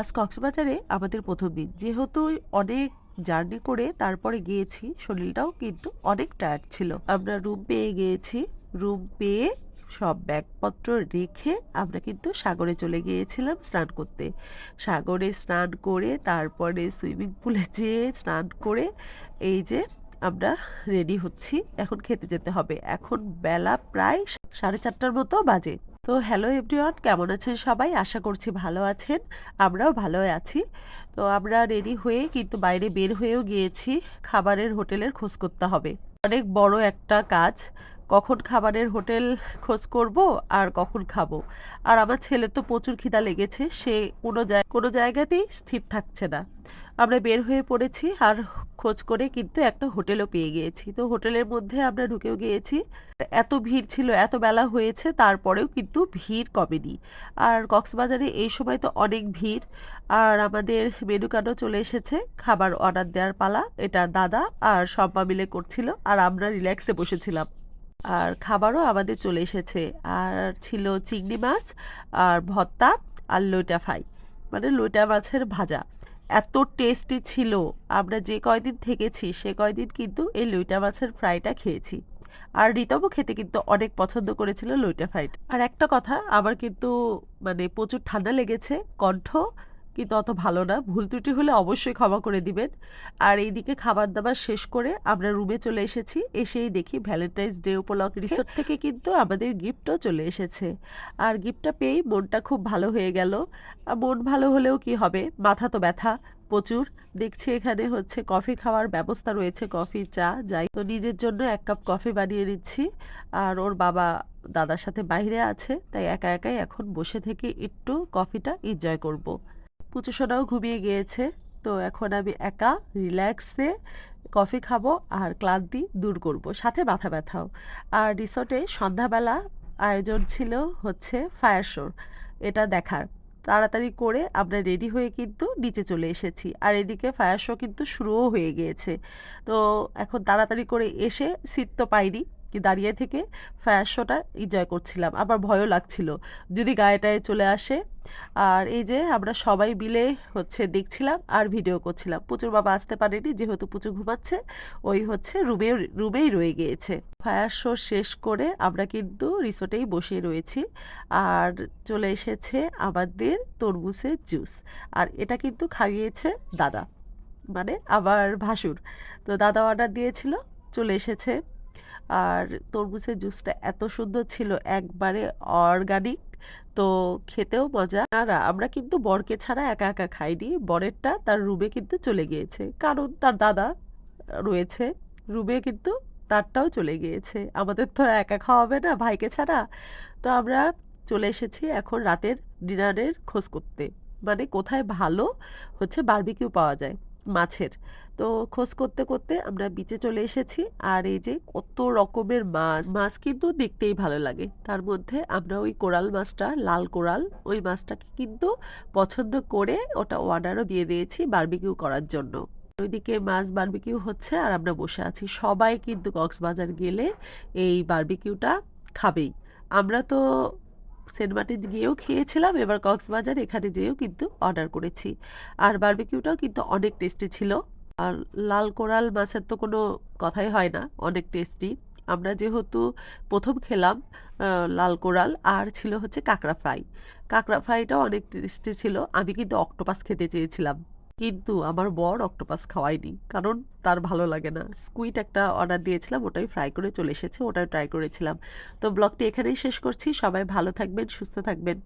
আজ কক্সবাজারে আমাদের প্রথম দিন। যেহেতু অনেক জার্নি করে তারপরে গিয়েছি, শরীরটাও কিন্তু অনেক টায়ার্ড ছিল। আমরা রুম পেয়ে গিয়েছি। রুম পেয়ে সব ব্যাগপত্র রেখে আমরা কিন্তু সাগরে চলে গিয়েছিলাম স্নান করতে। সাগরে স্নান করে তারপরে সুইমিং পুলে যেয়ে স্নান করে এই যে আমরা রেডি হচ্ছি। এখন খেতে যেতে হবে। এখন বেলা প্রায় সাড়ে চারটার মতো বাজে। তো হ্যালো এভরিওয়ান, কেমন আছেন সবাই? আশা করছি ভালো আছেন। আমরাও ভালো আছি। তো আমরা রেডি হয়ে কিন্তু বাইরে বের হয়েও গিয়েছি। খাবারের হোটেলের খোঁজ করতে হবে। অনেক বড় একটা কাজ। কখন খাবারের হোটেল খোঁজ করব আর কখন খাব। আর আমার ছেলে তো প্রচুর খিদা লেগেছে। সে কোনো জায়গায় কোনো জায়গাতেই স্থির থাকছে না। আমরা বের হয়ে পড়েছি আর খোঁজ করে কিন্তু একটা হোটেলও পেয়ে গিয়েছি। তো হোটেলের মধ্যে আমরা ঢুকেও গিয়েছি। এত ভিড় ছিল, এত বেলা হয়েছে, তারপরেও কিন্তু ভিড় কমেনি। আর কক্সবাজারে এই সময় তো অনেক ভিড়। আর আমাদের মেনু কার্ডও চলে এসেছে, খাবার অর্ডার দেওয়ার পালা। এটা দাদা আর সম্পা মিলে করছিল আর আমরা রিল্যাক্সে বসেছিলাম। আর খাবারও আমাদের চলে এসেছে। আর ছিল চিংড়ি মাছ, আর ভত্তা আর লইটা ফ্রাই। মানে লইটা মাছের ভাজা। এত টেস্টি ছিল। আমরা যে কয়দিন থেকেছি, সে কয়দিন কিন্তু এই লুইটা মাছের ফ্রাইটা খেয়েছি। আর রিতমও খেতে কিন্তু অনেক পছন্দ করেছিল লইটা ফ্রাইটা আর একটা কথা, আমার কিন্তু মানে প্রচুর ঠান্ডা লেগেছে, কণ্ঠ কিন্তু অত ভালো না। ভুল ত্রুটি হলে অবশ্যই ক্ষমা করে দিবেন। আর এইদিকে খাবার দাবার শেষ করে আমরা রুমে চলে এসেছি। এসেই দেখি ভ্যালেন্টাইন্স ডে উপলক্ষে রিসোর্ট থেকে কিন্তু আমাদের গিফটও চলে এসেছে। আর গিফটটা পেয়েই মনটা খুব ভালো হয়ে গেল। মন ভালো হলেও কি হবে? মাথা তো ব্যথা প্রচুর। দেখছি এখানে হচ্ছে কফি খাওয়ার ব্যবস্থা রয়েছে। কফি চা যাই। তো নিজের জন্য এক কাপ কফি বানিয়ে নিচ্ছি। আর ওর বাবা দাদার সাথে বাইরে আছে। তাই একা একাই এখন বসে থেকে একটু কফিটা এনজয় করব। পুচুসোনাও ঘুমিয়ে গিয়েছে। তো এখন আমি একা রিল্যাক্সে কফি খাব আর ক্লান্তি দূর করব, সাথে মাথা ব্যথাও। আর রিসোর্টে সন্ধ্যাবেলা আয়োজন ছিল হচ্ছে ফায়ার শোর এটা দেখার। তাড়াতাড়ি করে আমরা রেডি হয়ে কিন্তু নিচে চলে এসেছি। আর এদিকে ফায়ার শো কিন্তু শুরুও হয়ে গিয়েছে। তো এখন তাড়াতাড়ি করে এসে সিট তো পাইনি, কি দাঁড়িয়ে থেকে ফায়ার শোটা এনজয় করছিলাম। আবার ভয়ও লাগছিল। যদি গায়েটায় চলে আসে আর এই যে আমরা সবাই মিলে হচ্ছে দেখছিলাম আর ভিডিও করছিলাম। পুচুর বাবা আসতে পারেনি, যেহেতু পুচু ঘুমাচ্ছে, ওই হচ্ছে রুমে, রুমেই রয়ে গিয়েছে। ফায়ার শো শেষ করে আমরা কিন্তু রিসোর্টেই বসে রয়েছি আর চলে এসেছে আমাদের তরমুজের জুস। আর এটা কিন্তু খাইয়েছে দাদা মানে আবার ভাসুর। তো দাদা অর্ডার দিয়েছিল, চলে এসেছে। আর তরমুজের জুসটা এত সুন্দর ছিল, একবারে অর্গানিক তো খেতেও মজা। আর আমরা কিন্তু বরকে ছাড়া একা একা খাইনি। বরেরটা তার রুমে কিন্তু চলে গিয়েছে। কারণ তার দাদা রয়েছে। রুমে কিন্তু তারটাও চলে গিয়েছে। আমাদের তো একা খাওয়াবে না ভাইকে ছাড়া। তো আমরা চলে এসেছি এখন রাতের ডিনারের খোঁজ করতে। মানে কোথায় ভালো হচ্ছে বারবিকিউ পাওয়া যায়। মাছের। তো খোঁজ করতে করতে আমরা বিচে চলে এসেছি আর এই যে কত রকমের মাছ মাছ কিন্তু দেখতেই ভালো লাগে। তার মধ্যে আমরা ওই কোরাল মাছটা, লাল কোরাল, ওই মাছটাকে কিন্তু পছন্দ করে ওটা অর্ডারও দিয়ে দিয়েছি বারবিকিউ করার জন্য। ওইদিকে মাছ বারবিকিউ হচ্ছে আর আমরা বসে আছি। সবাই কিন্তু কক্সবাজার গেলে এই বারবিকিউটা খাবেই। আমরা তো মার্টিন গিয়েও খেয়েছিলাম, এবার কক্সবাজার এখানে যেয়েও কিন্তু অর্ডার করেছি। আর বার্বিকিউটাও কিন্তু অনেক টেস্টি ছিল। আর লাল কোরাল মাছের তো কোনো কথাই হয় না, অনেক টেস্টি। আমরা যেহেতু প্রথম খেলাম লাল কোরাল, আর ছিল হচ্ছে কাঁকড়া ফ্রাই। কাঁকড়া ফ্রাইটাও অনেক টেস্টি ছিল, আমি কিন্তু অক্টোপাস খেতে চেয়েছিলাম। কিন্তু আমার বর অক্টোপাস খাওয়াইনি কারণ তার ভালো লাগে না। স্কুইট একটা অর্ডার দিয়েছিলাম, ওটাই ফ্রাই করে চলে এসেছে ওটাই ট্রাই করেছিলাম। তো ব্লগটি এখানেই শেষ করছি, সবাই ভালো থাকবেন, সুস্থ থাকবেন।